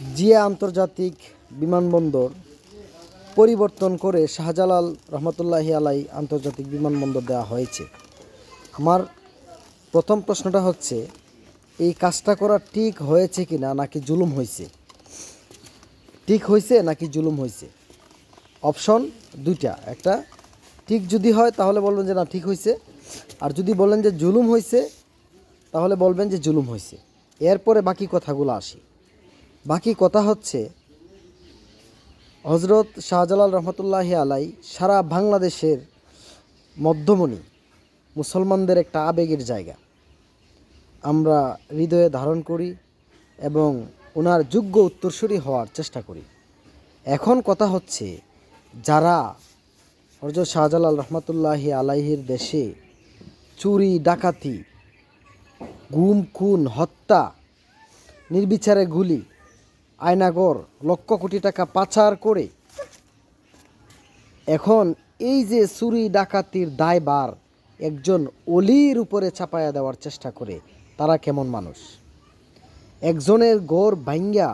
জিয়া আন্তর্জাতিক বিমানবন্দর পরিবর্তন করে শাহজালাল রহমতুল্লাহি আলাই আন্তর্জাতিক বিমানবন্দর দেওয়া হয়েছে। আমার প্রথম প্রশ্নটা হচ্ছে, এই কাজটা করা ঠিক হয়েছে কি না নাকি জুলুম হয়েছে? ঠিক হয়েছে নাকি জুলুম হয়েছে? অপশন দুইটা। একটা, ঠিক যদি হয় তাহলে বলবেন যে না, ঠিক হয়েছে। আর যদি বলেন যে জুলুম হয়েছে, তাহলে বলবেন যে জুলুম হয়েছে। এরপরে বাকি কথাগুলো আসি। বাকি কথা হচ্ছে হজরত শাহজালাল রহমতুল্লাহি আলাই সারা বাংলাদেশের মধ্যমণি, মুসলমানদের একটা আবেগের জায়গা। আমরা হৃদয়ে ধারণ করি এবং ওনার যোগ্য উত্তরসূরি হওয়ার চেষ্টা করি। এখন কথা হচ্ছে, যারা হজরত শাহজালাল রহমতুল্লাহি আলাইহির দেশে চুরি, ডাকাতি, গুম, খুন, হত্যা, নির্বিচারে গুলি আয়নাগর লক্ষ কোটি টাকা পাচার করে। এখন এই যে চুরি ডাকাতির দায়বার একজন অলির উপরে চাপায়া দেওয়ার চেষ্টা করে, তারা কেমন মানুষ? একজনের গড় ভাঙ্গা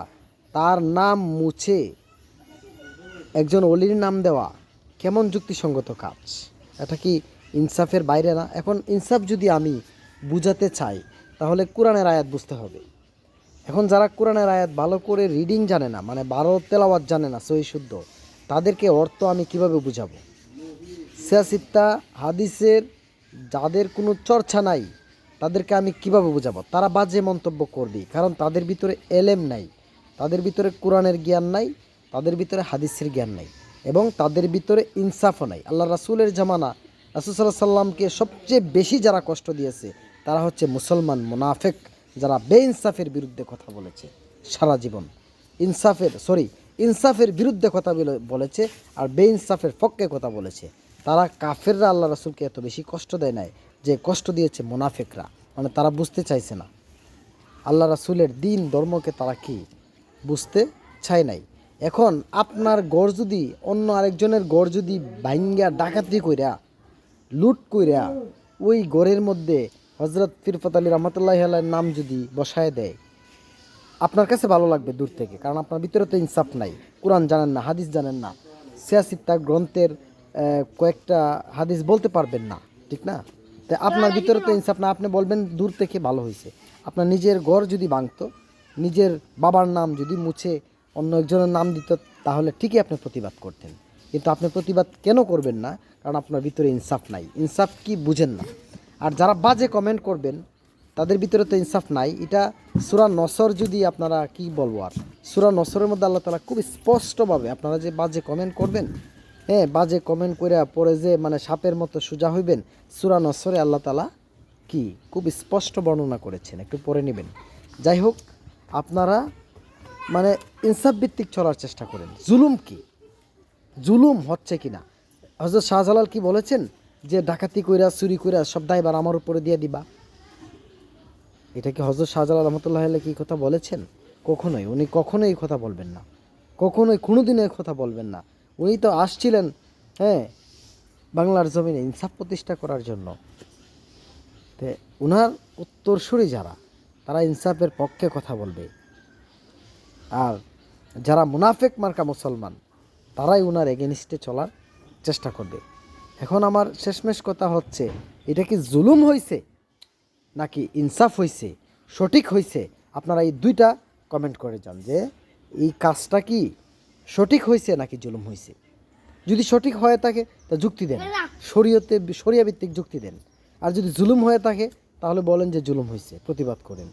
তার নাম মুছে একজন অলির নাম দেওয়া কেমন যুক্তিসঙ্গত কাজ? এটা কি ইনসাফের বাইরে না? এখন ইনসাফ যদি আমি বুঝাতে চাই, তাহলে কোরআনের আয়াত বুঝতে হবে। এখন যারা কোরআনের আয়াত ভালো করে রিডিং জানে না মানে ভালো তেলাওয়াত জানে না, সহি শুদ্ধ, তাদেরকে অর্থ আমি কীভাবে বুঝাবো? সিয়াসিত্তা হাদিসের যাদের কোনো চর্চা নাই, তাদেরকে আমি কীভাবে বুঝাবো? তারা বাজে মন্তব্য করবি, কারণ তাদের ভিতরে এলেম নাই, তাদের ভিতরে কোরআনের জ্ঞান নাই, তাদের ভিতরে হাদিসের জ্ঞান নাই, এবং তাদের ভিতরে ইনসাফও নাই। আল্লাহ রাসুলের জামানা, রাসুল সাল্লাহ সাল্লামকে সবচেয়ে বেশি যারা কষ্ট দিয়েছে, তারা হচ্ছে মুসলমান, মুনাফেক। যারা বেইনসাফের বিরুদ্ধে কথা বলেছে সারা জীবন। ইনসাফের সরি ইনসাফের বিরুদ্ধে কথা বলে- বলেছে আর বেইনসাফের পক্ষে কথা বলেছে। তারা কাফেররা আল্লাহ রাসুলকে এত বেশি কষ্ট দেয় নাই যে কষ্ট দিয়েছে মুনাফেকরা। মানে তারা বুঝতে চাইছে না। আল্লাহ রাসুলের দিন, ধর্মকে তারা কি? বুঝতে চায় নাই। এখন আপনার গড় যদি, অন্য আরেকজনের গড় যদি বাইঙ্গা ডাকাতি কইরা, লুট কইরা ওই গড়ের মধ্যে হজরত ফিরফত আলী রহমতুল্লাহ আল্লাহর নাম যদি বসায় দেয়, আপনার কাছে ভালো লাগবে দূর থেকে, কারণ আপনার ভিতরে তো ইনসাফ নাই। কোরআন জানেন না, হাদিস জানেন না। সিয়াসিত্তা গ্রন্থের কয়েকটা হাদিস বলতে পারবেন না, ঠিক না? তাই আপনার ভিতরে তো ইনসাফ না আপনি বলবেন দূর থেকে ভালো হয়েছে। আপনার নিজের ঘর যদি ভাঙতো, নিজের বাবার নাম যদি মুছে অন্য একজনের নাম দিত, তাহলে ঠিকই আপনি প্রতিবাদ করতেন। কিন্তু আপনি প্রতিবাদ কেন করবেন না? কারণ আপনার ভিতরে ইনসাফ নাই। ইনসাফ কি বুঝেন না। আর যারা বাজে কমেন্ট করবেন, তাদের ভিতরে তো ইনসাফ নাই। এটা সুরা নসর যদি আপনারা, কি বলব আর? সুরা নসরের মধ্যে আল্লাহ তালা খুব স্পষ্টভাবে আপনারা যে বাজে কমেন্ট করবেন হ্যাঁ বাজে কমেন্ট করে পরে যে মানে সাপের মতো সোজা হইবেন, সুরা নসরে আল্লাহ তালা কি? খুব স্পষ্ট বর্ণনা করেছেন। একটু পরে নেবেন। যাই হোক, আপনারা মানে ইনসাফ ভিত্তিক চলার চেষ্টা করেন। জুলুম কি? জুলুম হচ্ছে কিনা? হজরত শাহজালাল কি বলেছেন? যে ডাকাতি কইরা, চুরি কইরা সব দায়বার আমার উপরে দিয়ে দিবা। এটা কি হজরত শাহজালাল রহমতুল্লাহ আলাই কি কথা বলেছেন? কখনোই। উনি কখনোই এই কথা বলবেন না। কখনোই, কোনোদিনও এই কথা বলবেন না। উনি তো আসছিলেন হ্যাঁ বাংলার জমিনে ইনসাফ প্রতিষ্ঠা করার জন্য। তে উনার উত্তরসূরি যারা, তারা ইনসাফের পক্ষে কথা বলবে। আর যারা মুনাফেক মার্কা মুসলমান, তারাই উনার এগেনিস্টে চলার চেষ্টা করবে। এখন আমার শেষমেশ কথা হচ্ছে এটা কি জুলুম হয়েছে নাকি ইনসাফ হয়েছে সঠিক হয়েছে আপনারা এই দুইটা কমেন্ট করে যান যে এই কাজটা কি সঠিক হয়েছে নাকি জুলুম হয়েছে যদি সঠিক হয়ে থাকে তা যুক্তি দেন। শরীয়তে শরিয়া ভিত্তিক যুক্তি দেন। আর যদি জুলুম হয়ে থাকে তাহলে বলেন যে জুলুম হয়েছে প্রতিবাদ করেন।